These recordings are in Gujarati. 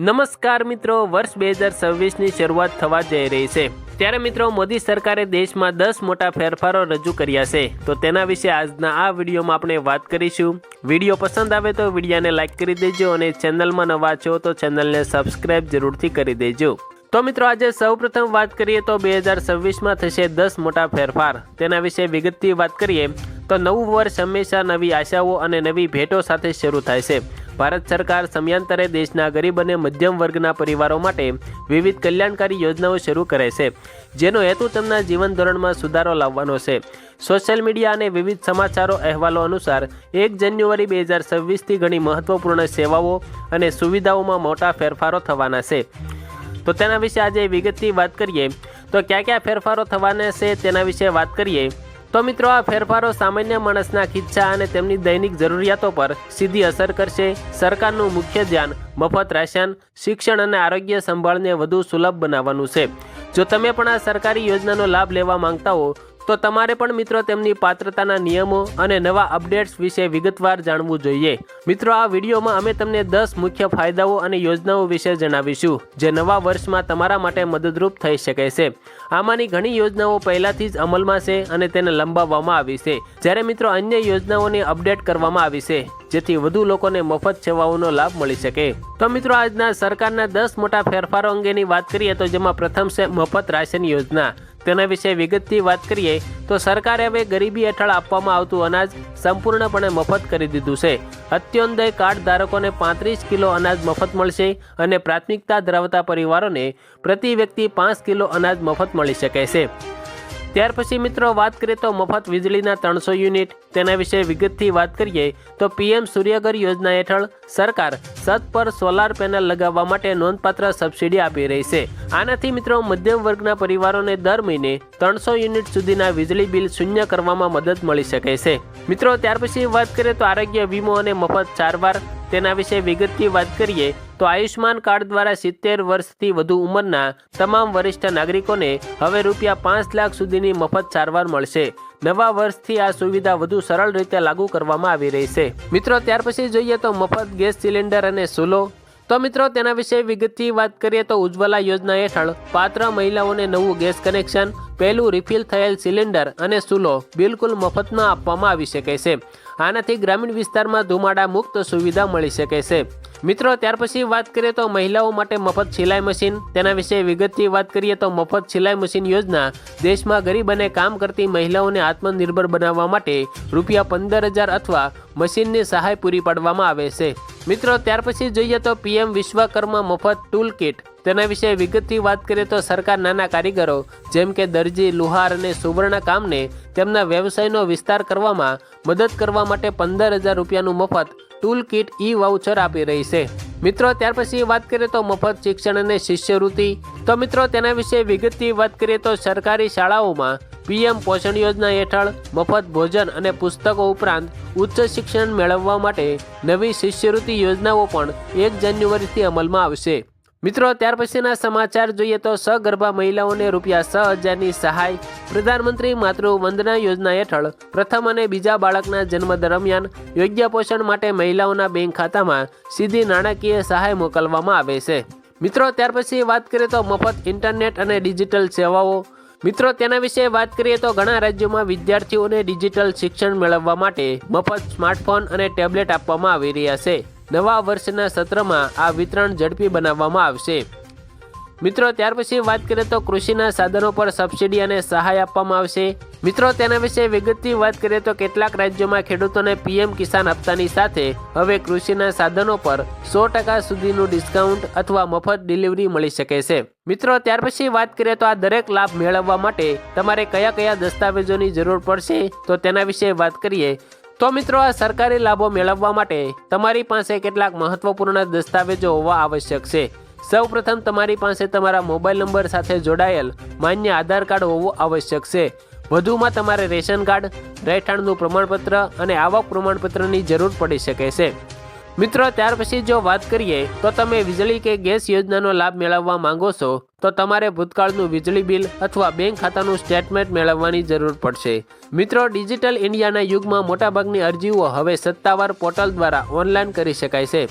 નમસ્કાર મિત્રો, વર્ષ બે હજાર છવ્વીસની શરૂઆત થવા જઈ રહી છે. ત્યારે મિત્રો, મોદી સરકારે દેશમાં દસ મોટા ફેરફારો રજૂ કર્યા છે. તો તેના વિશે આજના આ વિડીયોમાં આપણે વાત કરીશું. વીડિયો પસંદ આવે તો વિડીયાને લાઇક કરી દેજો અને ચેનલમાં નવા છો તો ચેનલને સબસ્ક્રાઇબ જરૂરથી કરી દેજો. તો મિત્રો, આજે સૌપ્રથમ વાત કરીએ તો બે હજાર છવ્વીસમાં થશે દસ મોટા ફેરફાર. તેના વિશે વિગતથી વાત કરીએ તો નવું વર્ષ હંમેશા નવી આશાઓ અને નવી ભેટો સાથે શરૂ થાય છે. ભારત સરકાર સમયાંતરે દેશના ગરીબ અને મધ્યમ વર્ગના પરિવારો માટે વિવિધ કલ્યાણકારી યોજનાઓ શરૂ કરે છે, જેનો હેતુ તેમના જીવન ધોરણમાં સુધારો લાવવાનો છે. સોશિયલ મીડિયા અને વિવિધ સમાચારો અહેવાલો અનુસાર, એક જાન્યુઆરી બે હજાર છવ્વીસથી ઘણી મહત્વપૂર્ણ સેવાઓ અને સુવિધાઓમાં મોટા ફેરફારો થવાના છે. તો તેના વિશે આજે વિગતથી વાત કરીએ. તો કયા કયા ફેરફારો થવાના છે તેના વિશે વાત કરીએ. તો મિત્રો, આ ફેરફારો સામાન્ય માણસના ખિસ્સા અને તેમની દૈનિક જરૂરિયાતો પર સીધી અસર કરશે. સરકારનું મુખ્ય ધ્યાન મફત રાશન, શિક્ષણ અને આરોગ્ય સંભાળને વધુ સુલભ બનાવવાનું છે. જો તમે પણ આ સરકારી યોજનાનો લાભ લેવા માંગતા હો તો તમારે પણ મિત્રો તેમની પાત્રતાના નિયમો અને નવા અપડેટ્સ વિશે વિગતવાર જાણવું જોઈએ. મિત્રો, આ વિડીયોમાં અમે તમને દસ મુખ્ય ફાયદાઓ અને યોજનાઓ વિશે જણાવીશું, જે નવા વર્ષમાં તમારા માટે મદદરૂપ થઈ શકે છે. આમાંની ઘણી યોજનાઓ પહેલાથી જ અમલમાં છે અને તેને લંબાવવામાં આવી છે. જ્યારે મિત્રો અન્ય યોજનાઓને અપડેટ કરવામાં આવી છે, જેથી વધુ લોકોને મફત સેવાઓનો લાભ મળી શકે. તો મિત્રો, આજના સરકારના દસ મોટા ફેરફારો અંગેની વાત કરીએ તો જેમાં પ્રથમ છે મફત રાશન યોજના. તેના વિશે વિગતથી વાત કરીએ, તો સરકારે હવે ગરીબી હેઠળ આપવામાં આવતું અનાજ સંપૂર્ણપણે મફત કરી દીધું છે. અત્યોદય કાર્ડ ધારકોને પાંત્રીસ કિલો અનાજ મફત મળશે અને પ્રાથમિકતા ધરાવતા પરિવારોને પ્રતિ વ્યક્તિ પાંચ કિલો અનાજ મફત મળી શકે છે. ત્યાર પછી મિત્રો વાત કરીએ તો મફત વીજળીના ત્રણસો યુનિટ. તેના વિશે વિગતથી વાત કરીએ તો પીએમ સૂર્યઘર યોજના હેઠળ સરકાર છત પર સોલાર પેનલ લગાવવા માટે નોંધપાત્ર સબસિડી આપી રહી છે. આનાથી મિત્રો મધ્યમ વર્ગના પરિવારોને દર મહિને ત્રણસો યુનિટ સુધીના વીજળી બિલ શૂન્ય કરવામાં મદદ મળી શકે છે. મિત્રો ત્યાર પછી વાત કરીએ તો આરોગ્ય વીમો અને મફત સારવાર. તેના વિશે વિગતથી વાત કરીએ, તો આયુષ્માન કાર્ડ દ્વારા સિત્તેર વર્ષથી વધુ ઉંમરના તમામ વરિષ્ઠ નાગરિકોને હવે રૂપિયા પાંચ લાખ સુધીની મફત સારવાર મળશે. નવા વર્ષથી આ સુવિધા વધુ સરળ રીતે લાગુ કરવામાં આવી રહી છે. મિત્રો, ત્યાર પછી જોઈએ તો મફત ગેસ સિલિન્ડર અને ચૂલો તો મિત્રો, તેના વિશે વિગતથી વાત કરીએ તો ઉજ્જવલા યોજના હેઠળ પાત્ર મહિલાઓને નવું ગેસ કનેક્શન, પહેલું રિફિલ થયેલ સિલિન્ડર અને ચૂલો બિલકુલ મફતમાં આપવામાં આવી શકે છે. આનાથી ગ્રામીણ વિસ્તારમાં ધુમાડા મુક્ત સુવિધા મળી શકે છે. મિત્રો, ત્યાર પછી વાત કરીએ તો મહિલાઓ માટે મફત સિલાઈ મશીન. તેના વિશે વિગતથી વાત કરીએ તો મફત સિલાઈ મશીન યોજના દેશમાં ગરીબ અને કામ કરતી મહિલાઓને આત્મનિર્ભર બનાવવા માટે રૂપિયા પંદર હજાર અથવા મશીનની સહાય પૂરી પાડવામાં આવે છે. મિત્રો, ત્યાર પછી જોઈએ તો પીએમ વિશ્વકર્મા મફત ટૂલ કિટ તેના વિશે વિગતથી વાત કરીએ તો સરકાર નાના કારીગરો, જેમ કે દરજી, લુહાર અને સુવર્ણ કામને તેમના વ્યવસાયનો વિસ્તાર કરવામાં મદદ કરવા માટે પંદર હજાર રૂપિયાનું મફત ટૂલ કિટ ઈ વાઉચર આપી રહી છે. મિત્રો, ત્યાર પછી વાત કરીએ તો મફત શિક્ષણ અને શિષ્યવૃત્તિ. તો મિત્રો, તેના વિશે વિગતથી વાત કરીએ તો સરકારી શાળાઓમાં પીએમ પોષણ યોજના હેઠળ મફત ભોજન અને પુસ્તકો ઉપરાંત ઉચ્ચ શિક્ષણ મેળવવા માટે નવી શિષ્યવૃત્તિ યોજનાઓ પણ એક જાન્યુઆરીથી અમલમાં આવશે. મિત્રો, ત્યાર પછીના સમાચાર જોઈએ તો સગર્ભા મહિલાઓને રૂપિયા છ હજારની સહાય પ્રધાનમંત્રી માતૃ વંદના યોજના હેઠળ પ્રથમ અને બીજા બાળકના જન્મ દરમિયાન યોગ્ય પોષણ માટે મહિલાઓના બેંક ખાતામાં સીધી નાણાકીય સહાય મોકલવામાં આવે છે. મિત્રો, ત્યાર પછી વાત કરીએ તો મફત ઇન્ટરનેટ અને ડિજિટલ સેવાઓ મિત્રો, તેના વિશે વાત કરીએ તો ઘણા રાજ્યોમાં વિદ્યાર્થીઓને ડિજિટલ શિક્ષણ મેળવવા માટે મફત સ્માર્ટફોન અને ટેબ્લેટ આપવામાં આવી રહ્યા છે. નવા વર્ષના સત્રમાં આ વિતરણ ઝડપી બનાવવામાં આવશે. મિત્રો, ત્યાર પછી વાત કરીએ તો કૃષિના સાધનો પર સબસિડી અને સહાય આપવામાં આવશે. મિત્રો, તેના વિશે વિગતથી વાત કરીએ તો કેટલાક રાજ્યોમાં ખેડૂતોને પીએમ કિસાન હપ્તાની સાથે હવે કૃષિના સાધનો પર સો ટકા સુધીનું ડિસ્કાઉન્ટ અથવા મફત ડિલિવરી મળી શકે છે. મિત્રો, ત્યાર પછી વાત કરીએ તો આ દરેક લાભ મેળવવા માટે તમારે કયા કયા દસ્તાવેજોની જરૂર પડશે? તો તેના વિશે વાત કરીએ. તો મિત્રો, આ સરકારી લાભો મેળવવા માટે તમારી પાસે કેટલાક મહત્વપૂર્ણ દસ્તાવેજો હોવા આવશ્યક છે. સૌ પ્રથમ તમારી પાસે તમારા મોબાઈલ નંબર સાથે જોડાયેલ માન્ય આધાર કાર્ડ હોવું આવશ્યક છે. વધુમાં તમારે રેશન કાર્ડ, રહેઠાણનું પ્રમાણપત્ર અને આવક પ્રમાણપત્રની જરૂર પડી શકે છે. મિત્રો, ત્યાર પછી જો વાત કરીએ, તો તમે વીજળી કે ગેસ યોજનાનો લાભ મેળવવા માંગો છો, તો તમારે ભૂતકાળનું વીજળી બિલ અથવા બેંક ખાતાનું સ્ટેટમેન્ટ મેળવવાની જરૂર પડશે. મિત્રો, ડિજિટલ ઇન્ડિયાના યુગમાં મોટાભાગની અરજીઓ હવે સત્તાવાર પોર્ટલ દ્વારા ઓનલાઈન કરી શકાય છે.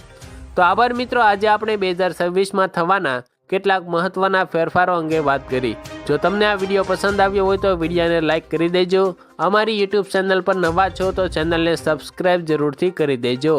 તો આભાર મિત્રો, આજે આપણે બે હજાર છવ્વીસમાં થવાના કેટલાક મહત્વના ફેરફારો અંગે વાત કરી. જો તમને આ વીડિયો પસંદ આવ્યો હોય તો વિડીયોને લાઇક કરી દેજો. અમારી યુટ્યુબ ચેનલ પર નવા છો તો ચેનલને સબસ્ક્રાઈબ જરૂરથી કરી દેજો.